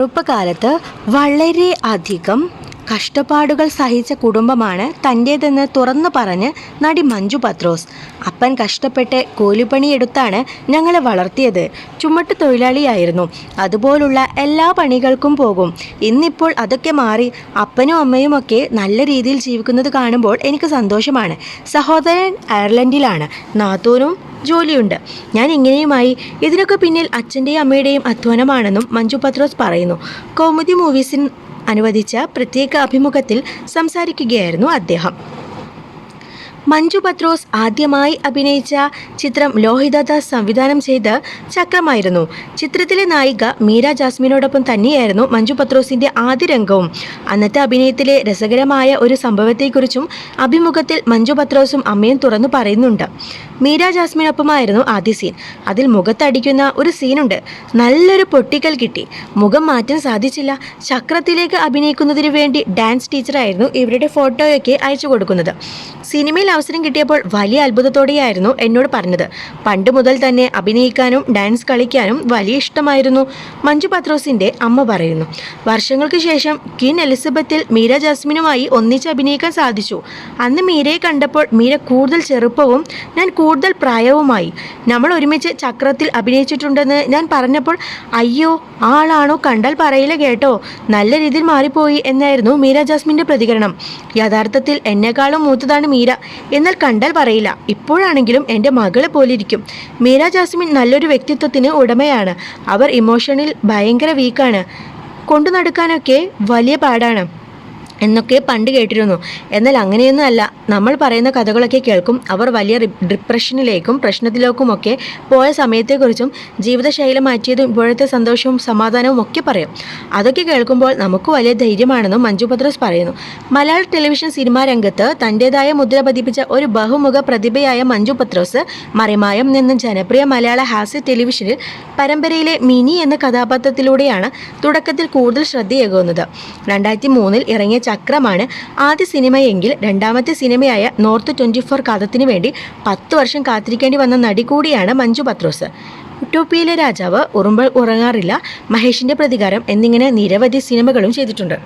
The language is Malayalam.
ചെറുപ്പകാലത്ത് വളരെ അധികം കഷ്ടപ്പാടുകൾ സഹിച്ച കുടുംബമാണ് തന്റേതെന്ന് തുറന്നു പറഞ്ഞ് നടി മഞ്ജു പത്രോസ്. അപ്പൻ കഷ്ടപ്പെട്ട് കൂലിപ്പണിയെടുത്താണ് ഞങ്ങളെ വളർത്തിയത്. ചുമട്ട് തൊഴിലാളിയായിരുന്നു. അതുപോലുള്ള എല്ലാ പണികൾക്കും പോകും. ഇന്നിപ്പോൾ അതൊക്കെ മാറി അപ്പനും അമ്മയും ഒക്കെ നല്ല രീതിയിൽ ജീവിക്കുന്നത് കാണുമ്പോൾ എനിക്ക് സന്തോഷമാണ്. സഹോദരൻ അയർലൻഡിലാണ്. നാത്തൂനും ജോലിയുണ്ട്. ഞാൻ ഇങ്ങനെയുമായി ഇതിനൊക്കെ പിന്നിൽ അച്ഛന്റെയും അമ്മയുടെയും അധ്വാനമാണെന്നും മഞ്ജു പത്രോസ് പറയുന്നു. കൗമുദി മൂവീസിന് അനുവദിച്ച പ്രത്യേക അഭിമുഖത്തിൽ സംസാരിക്കുകയായിരുന്നു അദ്ദേഹം. മഞ്ജു പത്രോസ് ആദ്യമായി അഭിനയിച്ച ചിത്രം ലോഹിതദാസ് സംവിധാനം ചെയ്ത ചക്രമായിരുന്നു. ചിത്രത്തിലെ നായിക മീര ജാസ്മിനോടൊപ്പം തന്നെയായിരുന്നു മഞ്ജു പത്രോസിന്റെ ആദ്യ രംഗവും. അന്നത്തെ അഭിനയത്തിലെ രസകരമായ ഒരു സംഭവത്തെക്കുറിച്ചും അഭിമുഖത്തിൽ മഞ്ജു പത്രോസും അമ്മയും തുറന്നു പറയുന്നുണ്ട്. മീര ജാസ്മിനൊപ്പമായിരുന്നു ആദ്യ സീൻ. അതിൽ മുഖത്തടിക്കുന്ന ഒരു സീനുണ്ട്. നല്ലൊരു പൊട്ടിക്കൽ കിട്ടി. മുഖം മാറ്റാൻ സാധിച്ചില്ല. ചക്രത്തിലേക്ക് അഭിനയിക്കുന്നതിന് വേണ്ടി ഡാൻസ് ടീച്ചറായിരുന്നു ഇവരുടെ ഫോട്ടോയൊക്കെ അയച്ചു കൊടുക്കുന്നത്. സിനിമയിൽ അവസരം കിട്ടിയപ്പോൾ വലിയ അത്ഭുതത്തോടെയായിരുന്നു എന്നോട് പറഞ്ഞത്. പണ്ട് മുതൽ തന്നെ അഭിനയിക്കാനും ഡാൻസ് കളിക്കാനും വലിയ ഇഷ്ടമായിരുന്നു മഞ്ജു പത്രോസിന്റെ അമ്മ പറയുന്നു. വർഷങ്ങൾക്ക് ശേഷം കിൻ എലിസബത്തിൽ മീര ജാസ്മിനുമായി ഒന്നിച്ച് അഭിനയിക്കാൻ സാധിച്ചു. അന്ന് മീരയെ കണ്ടപ്പോൾ മീര കൂടുതൽ ചെറുപ്പവും ഞാൻ കൂടുതൽ പ്രായവുമായി. നമ്മൾ ഒരുമിച്ച് ചക്രത്തിൽ അഭിനയിച്ചിട്ടുണ്ടെന്ന് ഞാൻ പറഞ്ഞപ്പോൾ അയ്യോ ആളാണോ കണ്ടാൽ പറയില്ല കേട്ടോ നല്ല രീതിയിൽ മാറിപ്പോയി എന്നായിരുന്നു മീര ജാസ്മിന്റെ പ്രതികരണം. യഥാർത്ഥത്തിൽ എന്നെക്കാളും മൂത്തതാണ് മീര. എന്നാൽ കണ്ടാൽ പറയില്ല. ഇപ്പോഴാണെങ്കിലും എന്റെ മകളെ പോലിരിക്കും. മീര ജാസ്മിൻ നല്ലൊരു വ്യക്തിത്വത്തിന് ഉടമയാണ്. അവർ ഇമോഷണിൽ ഭയങ്കര വീക്കാണ് കൊണ്ടു നടക്കാനൊക്കെ വലിയ പാടാണ്. എന്നൊക്കെ പണ്ട് കേട്ടിരുന്നു. എന്നാൽ അങ്ങനെയൊന്നും അല്ല. നമ്മൾ പറയുന്ന കഥകളൊക്കെ കേൾക്കും. അവർ വലിയ ഡിപ്രഷനിലേക്കും പ്രശ്നത്തിലേക്കുമൊക്കെ പോയ സമയത്തെക്കുറിച്ചും ജീവിതശൈലി മാറ്റിയതും ഇപ്പോഴത്തെ സന്തോഷവും സമാധാനവും ഒക്കെ പറയും. അതൊക്കെ കേൾക്കുമ്പോൾ നമുക്ക് വലിയ ധൈര്യമാണെന്നും മഞ്ജു പത്രോസ് പറയുന്നു. മലയാള ടെലിവിഷൻ സിനിമാ രംഗത്ത് തന്റെതായ മുദ്ര പതിപ്പിച്ച ഒരു ബഹുമുഖ പ്രതിഭയായ മഞ്ജു പത്രോസ് മറിമായം നിന്ന് ജനപ്രിയ മലയാള ഹാസ്യ ടെലിവിഷനിൽ പരമ്പരയിലെ മിനി എന്ന കഥാപാത്രത്തിലൂടെയാണ് തുടക്കത്തിൽ കൂടുതൽ ശ്രദ്ധയേകുന്നത്. രണ്ടായിരത്തി മൂന്നിൽ ഇറങ്ങിയ ചക്രമാണ് ആദ്യ സിനിമയെങ്കിൽ രണ്ടാമത്തെ സിനിമയായ നോർത്ത് ട്വന്റി ഫോർ കഥത്തിന് വേണ്ടി പത്ത് വർഷം കാത്തിരിക്കേണ്ടി വന്ന നടി കൂടിയാണ് മഞ്ജു പത്രോസ്. ഉട്ടോപ്പിയിലെ രാജാവ് ഉറുമ്പൾ ഉറങ്ങാറില്ല മഹേഷിന്റെ പ്രതികാരം എന്നിങ്ങനെ നിരവധി സിനിമകളും ചെയ്തിട്ടുണ്ട്.